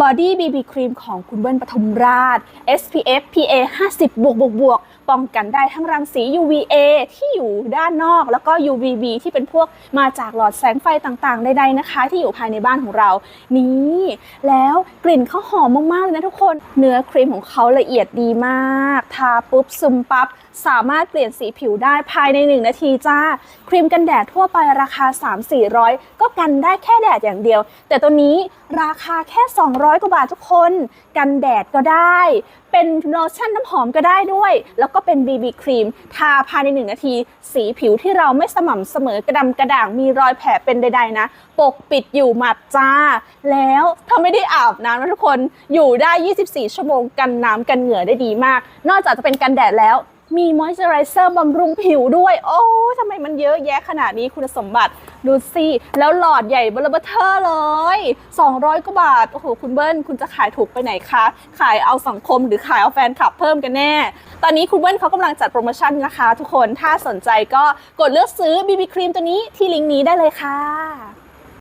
Body BB Cream ของคุณเบิ้ลปทุมราช SPF PA 50 บวกบวกบวกป้องกันได้ทั้งรังสี UVA ที่อยู่ด้านนอก แล้วก็ UVB ที่เป็นพวกมาจากหลอดแสงไฟต่างๆใดๆนะคะ ที่อยู่ภายในบ้านของเรา นี่ แล้วกลิ่นเขาหอมมากๆเลยนะทุกคน เนื้อครีมของเขาละเอียดดีมาก ทาปุ๊บซึมปั๊บ สามารถเปลี่ยนสีผิวได้ภายใน 1 นาทีจ้า ครีมกันแดดทั่วไปราคา 3-400 ก็กันได้แค่แดดอย่างเดียว แต่ตัวนี้ราคาแค่ 200้อยกว่าบาททุกคน กันแดดก็ได้ เป็นโลชั่นน้ำหอมก็ได้ด้วย แล้วก็เป็น BB ครีม ทาภายใน 1 นาที สีผิวที่เราไม่สม่ำเสมอกระดำกระด่างมีรอยแผลเป็นใดๆนะ ปกปิดอยู่หมัดจ้า แล้วถ้าไม่ได้อาบน้ำนะทุกคนอยู่ได้ 24 ชั่วโมงกันน้ำกันเหงื่อได้ดีมาก นอกจากจะเป็นกันแดดแล้ว มีมอยเจอไรเซอร์บำรุงผิวด้วย โอ้ทำไมมันเยอะแยะขนาดนี้คุณสมบัติดูสิแล้วหลอดใหญ่เบลเบอเทอร์เลย 200 กว่าบาท โอ้โห คุณเบิ้ล คุณจะขายถูกไปไหนคะ ขายเอาสังคมหรือขายเอาแฟนคลับเพิ่มกันแน่ ตอนนี้คุณเบิ้ลเขากำลังจัดโปรโมชั่นนะคะ ทุกคนถ้าสนใจก็กดเลือกซื้อ BB ครีมตัวนี้ที่ลิงก์นี้ได้เลยค่ะ